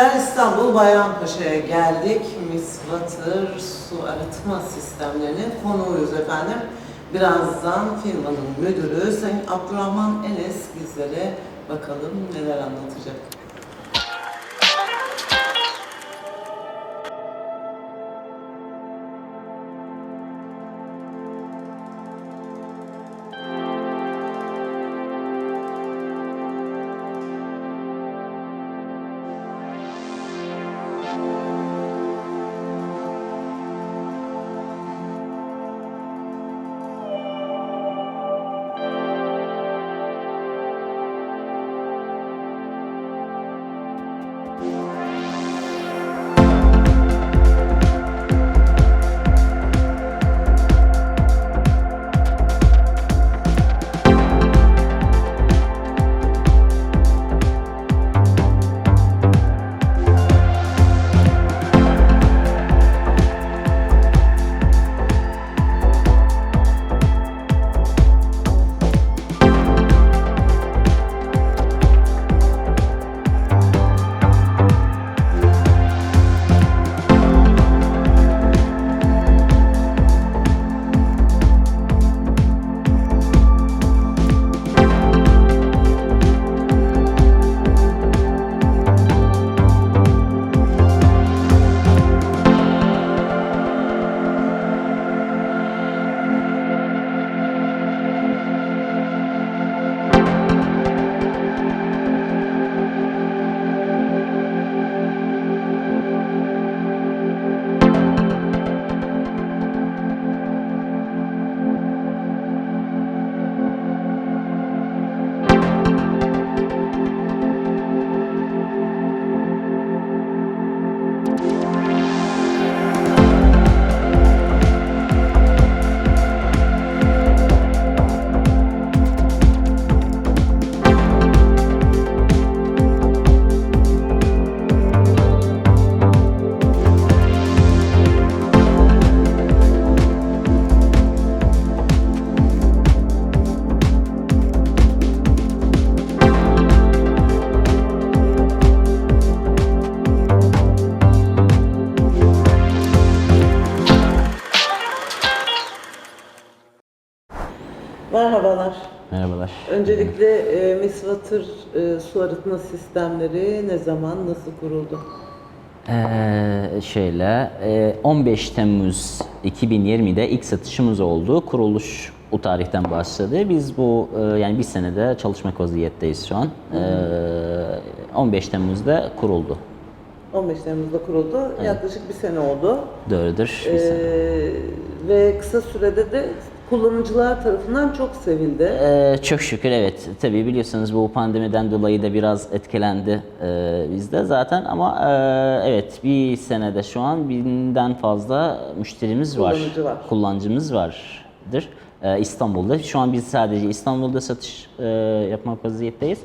seyirciler İstanbul Bayrampaşa'ya geldik. Miss Water su arıtma sistemlerinin konuğuyuz efendim. Birazdan firmanın müdürü Sayın Abdurrahman Enes bizlere bakalım neler anlatacak. Merhabalar. Merhabalar. Öncelikle e, Miss Water e, su arıtma sistemleri ne zaman, nasıl kuruldu? Ee, şöyle, e, 15 Temmuz 2020'de ilk satışımız oldu. Kuruluş o tarihten başladı. Biz bu e, yani bir senede çalışmak vaziyetteyiz şu an. Ee, 15 Temmuz'da kuruldu. 15 Temmuz'da kuruldu. Yaklaşık bir sene oldu. Doğrudur. bir Ee, sene. ve kısa sürede de kullanıcılar tarafından çok sevildi. Ee, çok şükür evet. Tabii biliyorsunuz bu pandemiden dolayı da biraz etkilendi e, bizde zaten ama e, evet bir senede şu an binden fazla müşterimiz var. Kullanıcı var. Kullanıcımız vardır. E, İstanbul'da. Şu an biz sadece İstanbul'da satış e, yapmak vaziyetteyiz.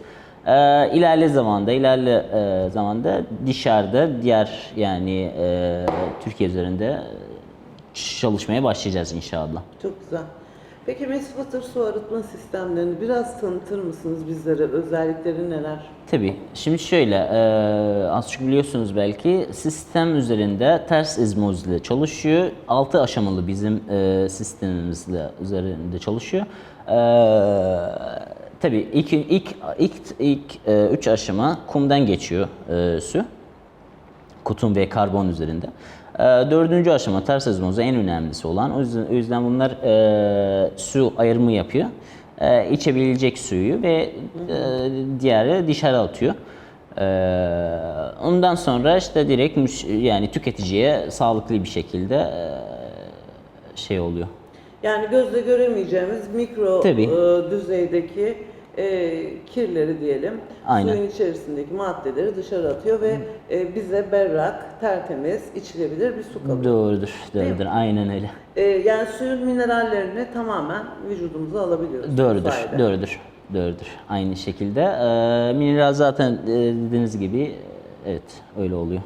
E, ilerle zamanda, ilerle e, zamanda dışarıda diğer yani e, Türkiye üzerinde çalışmaya başlayacağız inşallah. Çok güzel. Peki Water su arıtma sistemlerini biraz tanıtır mısınız bizlere? Özellikleri neler? Tabii. Şimdi şöyle, e, az çok biliyorsunuz belki sistem üzerinde ters izmoz ile çalışıyor. 6 aşamalı bizim e, sistemimizle üzerinde çalışıyor. E, tabii ilk ilk ilk ilk 3 aşama kumdan geçiyor e, su. Kutum ve karbon üzerinde. E, dördüncü aşama ters ezmozu en önemlisi olan. O yüzden, o yüzden bunlar e, su ayırımı yapıyor. E, içebilecek suyu ve e, diğeri dışarı atıyor. E, ondan sonra işte direkt yani tüketiciye sağlıklı bir şekilde e, şey oluyor. Yani gözle göremeyeceğimiz mikro Tabii. e, düzeydeki e, kirleri diyelim, Aynen. suyun içerisindeki maddeleri dışarı atıyor ve e, bize berrak, tertemiz, içilebilir bir su kalıyor. Doğrudur, Değil mi? doğrudur. Aynen öyle. E, yani suyun minerallerini tamamen vücudumuza alabiliyoruz. bu Doğrudur, sayede. doğrudur, doğrudur. Aynı şekilde. E, mineral zaten e, dediğiniz gibi evet öyle oluyor.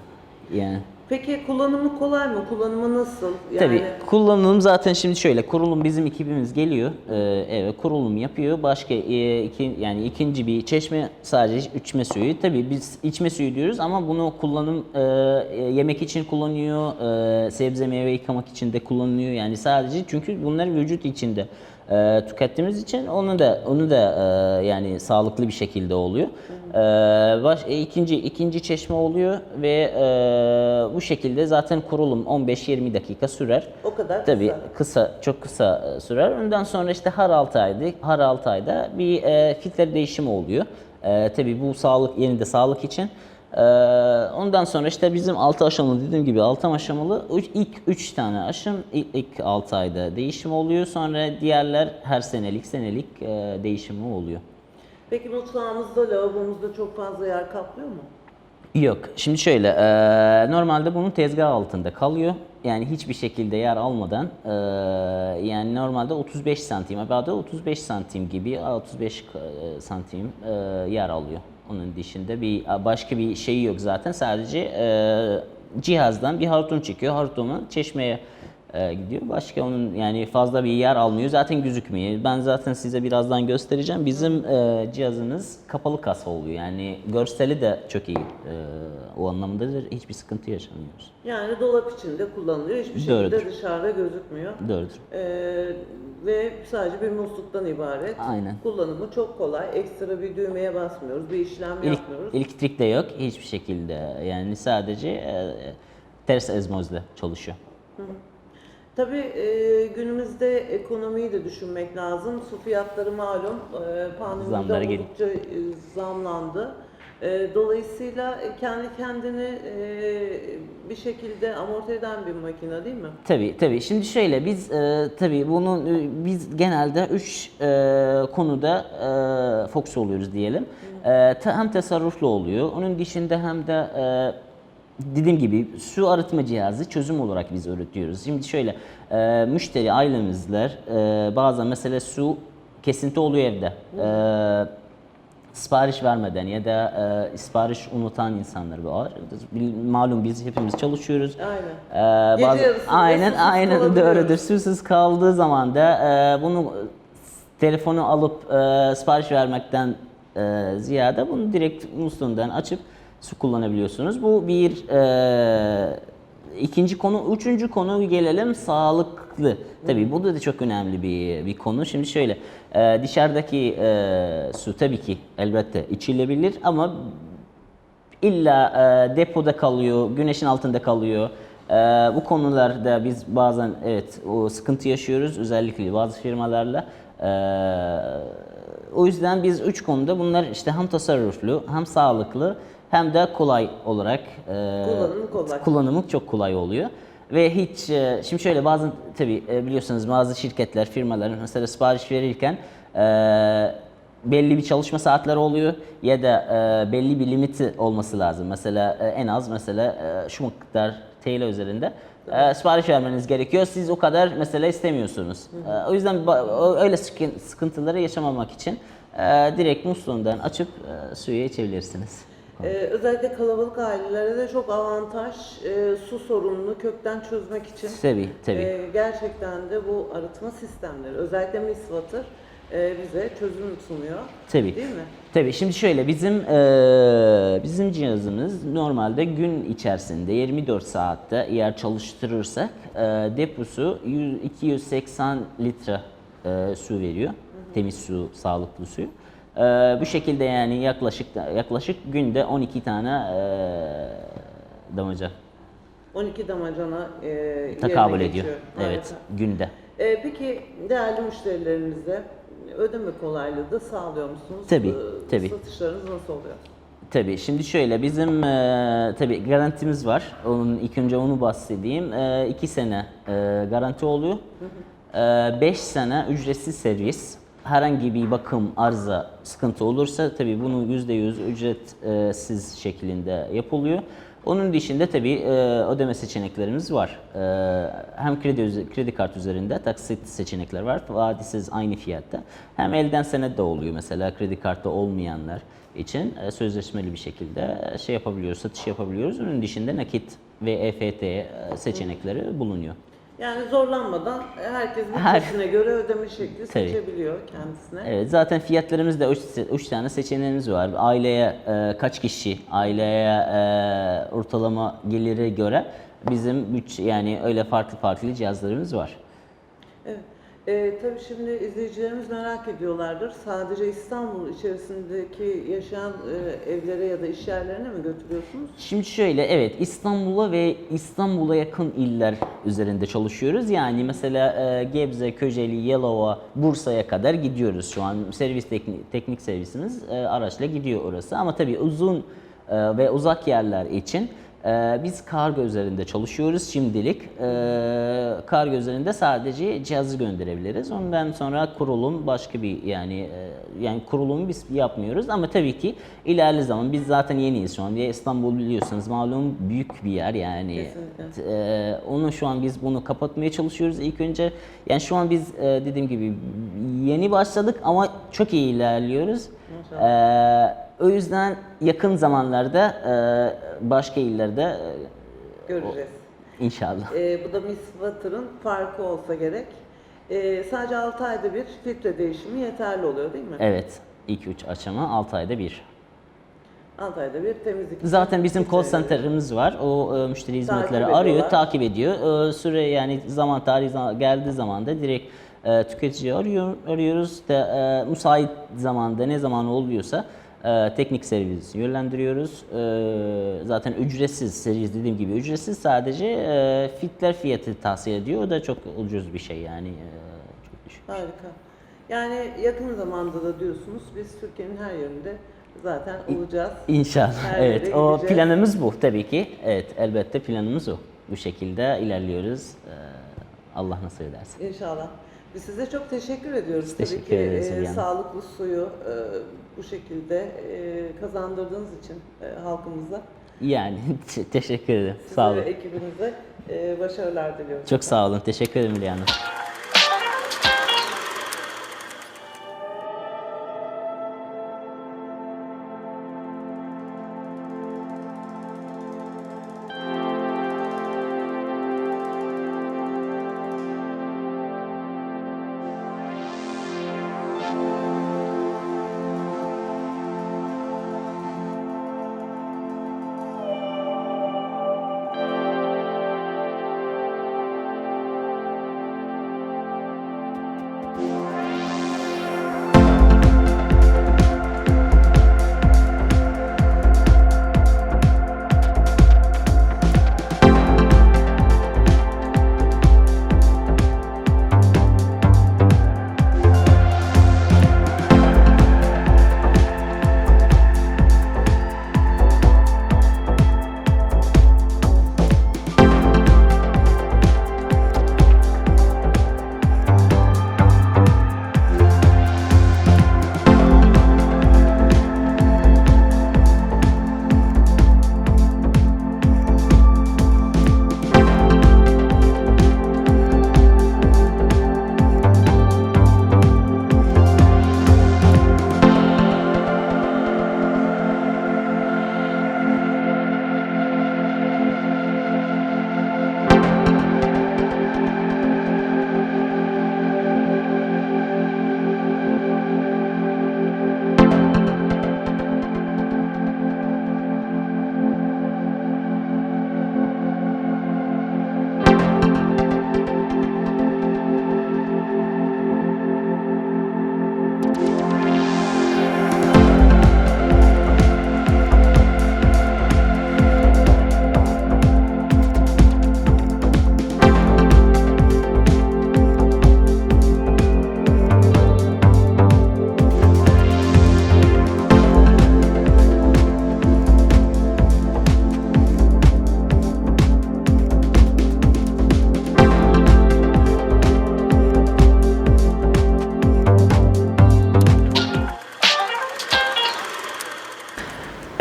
Yani Peki kullanımı kolay mı? Kullanımı nasıl? Yani Tabii kullanım zaten şimdi şöyle kurulum bizim ekibimiz geliyor e, eve kurulum yapıyor başka e, iki, yani ikinci bir çeşme sadece içme suyu tabii biz içme suyu diyoruz ama bunu kullanım e, e, yemek için kullanıyor e, sebze meyve yıkamak için de kullanılıyor yani sadece çünkü bunlar vücut içinde e, tükettiğimiz için onu da onu da e, yani sağlıklı bir şekilde oluyor. E, baş, e, ikinci ikinci çeşme oluyor ve e, bu şekilde zaten kurulum 15-20 dakika sürer. o kadar Tabii kısa. kısa, çok kısa e, sürer. Ondan sonra işte her 6 ayda, her 6 ayda bir e, filtre değişimi oluyor. E, tabii bu sağlık, yeni de sağlık için. E, ondan sonra işte bizim 6 aşamalı dediğim gibi 6 aşamalı ilk 3 tane aşım ilk, ilk 6 ayda değişim oluyor. Sonra diğerler her senelik senelik e, değişimi oluyor. Peki mutfağımızda, lavabomuzda çok fazla yer kaplıyor mu? Yok. Şimdi şöyle, e, normalde bunun tezgah altında kalıyor. Yani hiçbir şekilde yer almadan, e, yani normalde 35 santim, abada 35 santim gibi, 35 e, santim e, yer alıyor. Onun dışında bir başka bir şeyi yok zaten. Sadece e, cihazdan bir hortum çıkıyor. Hortumu çeşmeye e, gidiyor. Başka onun yani fazla bir yer almıyor. Zaten gözükmüyor. Ben zaten size birazdan göstereceğim. Bizim e, cihazımız kapalı kasa oluyor. Yani görseli de çok iyi. E, o anlamda da hiçbir sıkıntı yaşamıyoruz. Yani dolap içinde kullanılıyor. Hiçbir şekilde Doğrudur. dışarıda gözükmüyor. Doğrudur. Ee, ve sadece bir musluktan ibaret. Aynen. Kullanımı çok kolay. Ekstra bir düğmeye basmıyoruz. Bir işlem İlk, yapmıyoruz. elektrik de yok hiçbir şekilde. Yani sadece e, ters ezmozla çalışıyor. Tabii e, günümüzde ekonomiyi de düşünmek lazım. Su fiyatları malum e, pandemide Zamları geliyor. oldukça e, zamlandı. E, dolayısıyla kendi kendini e, bir şekilde amorti eden bir makine değil mi? Tabii tabii. Şimdi şöyle biz e, tabii bunun e, biz genelde üç e, konuda e, fokus oluyoruz diyelim. E, hem tasarruflu oluyor. Onun dışında hem de e, dediğim gibi su arıtma cihazı çözüm olarak biz üretiyoruz. Şimdi şöyle e, müşteri ailemizler e, bazen mesela su kesinti oluyor evde. E, sipariş vermeden ya da e, sipariş unutan insanlar var. Malum biz hepimiz çalışıyoruz. Aynen. Gece bazı, aynen aynen doğrudur. Susuz kaldığı zaman da e, bunu e, telefonu alıp e, sipariş vermekten e, ziyade bunu direkt musluğundan açıp su kullanabiliyorsunuz. Bu bir e, ikinci konu. Üçüncü konu gelelim sağlıklı. Tabii bu da çok önemli bir bir konu. Şimdi şöyle e, dışarıdaki e, su tabii ki elbette içilebilir ama illa e, depoda kalıyor, güneşin altında kalıyor. E, bu konularda biz bazen evet o sıkıntı yaşıyoruz özellikle bazı firmalarla. E, o yüzden biz üç konuda bunlar işte hem tasarruflu hem sağlıklı hem de kolay olarak e, Kullanımı kolay. kullanımı çok kolay oluyor. Ve hiç e, şimdi şöyle bazen tabii e, biliyorsunuz bazı şirketler, firmalar mesela sipariş verirken e, belli bir çalışma saatleri oluyor ya da e, belli bir limiti olması lazım. Mesela e, en az mesela e, şu miktar TL üzerinde e, sipariş vermeniz gerekiyor. Siz o kadar mesela istemiyorsunuz. E, o yüzden öyle sıkın- sıkıntıları yaşamamak için e, direkt musluğundan açıp e, suyu içebilirsiniz. Ee, özellikle kalabalık ailelere de çok avantaj e, su sorununu kökten çözmek için. Tabii tabii. e, gerçekten de bu arıtma sistemleri, özellikle Miss Water e, bize çözüm sunuyor. Tabii. Değil mi? Tabii şimdi şöyle bizim eee, bizim cihazımız normalde gün içerisinde 24 saatte eğer çalıştırırsak eee, deposu 100 280 litre eee, su veriyor. Temiz su, sağlıklı su. Eee, bu şekilde yani yaklaşık yaklaşık günde 12 tane eee damaca 12 damacana e, tekabül ediyor. geçiyor. Evet, günde. E, peki değerli müşterilerinize ödeme kolaylığı da sağlıyor musunuz? Tabii, E, tabii. Satışlarınız nasıl oluyor? Tabii şimdi şöyle bizim e, tabii garantimiz var. Onun ilk önce onu bahsedeyim. E, iki sene e, garanti oluyor. E, beş sene ücretsiz servis. Herhangi bir bakım, arıza, sıkıntı olursa tabii bunu yüzde yüz ücretsiz şeklinde yapılıyor. Onun dışında tabii e, ödeme seçeneklerimiz var. E, hem kredi kredi kart üzerinde taksit seçenekler var. Vadisiz aynı fiyatta. Hem elden senet de oluyor mesela kredi kartı olmayanlar için e, sözleşmeli bir şekilde e, şey yapabiliyoruz, satış yapabiliyoruz. Onun dışında nakit ve EFT e, seçenekleri bulunuyor. Yani zorlanmadan herkes Her- bütçesine göre ödeme şekli Tabii. seçebiliyor kendisine. Evet zaten fiyatlarımızda 3 tane seçeneğimiz var. Aileye e, kaç kişi, aileye e, ortalama geliri göre bizim bütçe yani öyle farklı farklı cihazlarımız var. Evet. Ee, tabii şimdi izleyicilerimiz merak ediyorlardır. Sadece İstanbul içerisindeki yaşayan e, evlere ya da iş yerlerine mi götürüyorsunuz? Şimdi şöyle evet İstanbul'a ve İstanbul'a yakın iller üzerinde çalışıyoruz. Yani mesela e, Gebze, Kocaeli, Yalova, Bursa'ya kadar gidiyoruz şu an. Servis teknik, teknik servisimiz e, araçla gidiyor orası. Ama tabii uzun e, ve uzak yerler için e, biz kargo üzerinde çalışıyoruz şimdilik. E, kargo üzerinde sadece cihazı gönderebiliriz. Ondan sonra kurulum başka bir yani e, yani kurulumu biz yapmıyoruz ama tabii ki ilerli zaman biz zaten yeniyiz şu an. Ya İstanbul biliyorsunuz malum büyük bir yer yani. Kesinlikle. E, onu şu an biz bunu kapatmaya çalışıyoruz ilk önce. Yani şu an biz e, dediğim gibi yeni başladık ama çok iyi ilerliyoruz. E, o yüzden yakın zamanlarda e, başka illerde e, Göreceğiz. inşallah. Ee, bu da Miss Watter'ın farkı olsa gerek. Ee, sadece 6 ayda bir filtre değişimi yeterli oluyor değil mi? Evet. 2-3 aşama 6 ayda bir. 6 ayda bir temizlik. Zaten bizim call filtre- center'ımız var. O e, müşteri hizmetleri ediyorlar. arıyor, takip ediyor. E, süre yani zaman tarihi zaman, geldiği zaman da direkt e, tüketiciyi arıyor, arıyoruz. De, e, müsait zamanda ne zaman oluyorsa e, teknik servis yönlendiriyoruz. E, zaten ücretsiz, servis dediğim gibi ücretsiz. Sadece e, fitler fiyatı tavsiye ediyor. O da çok ucuz bir şey yani. e, çok düşük. Harika. Yani yakın zamanda da diyorsunuz biz Türkiye'nin her yerinde zaten olacağız. İnşallah. Her evet. O gideceğiz. planımız bu tabii ki. Evet, elbette planımız o. Bu şekilde ilerliyoruz. Ee, Allah nasip ederse. İnşallah. Biz size çok teşekkür ediyoruz. teşekkür Tabii ki ederiz e, sağlıklı suyu e, bu şekilde e, kazandırdığınız için e, halkımıza. Yani teşekkür ederim. Size Sağ olun. ve ekibinize e, başarılar diliyorum. Çok sağ olun. Teşekkür ederim Hülya Hanım.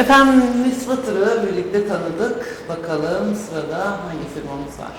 Efendim Miss Watter'ı birlikte tanıdık. Bakalım sırada hangi firmamız var?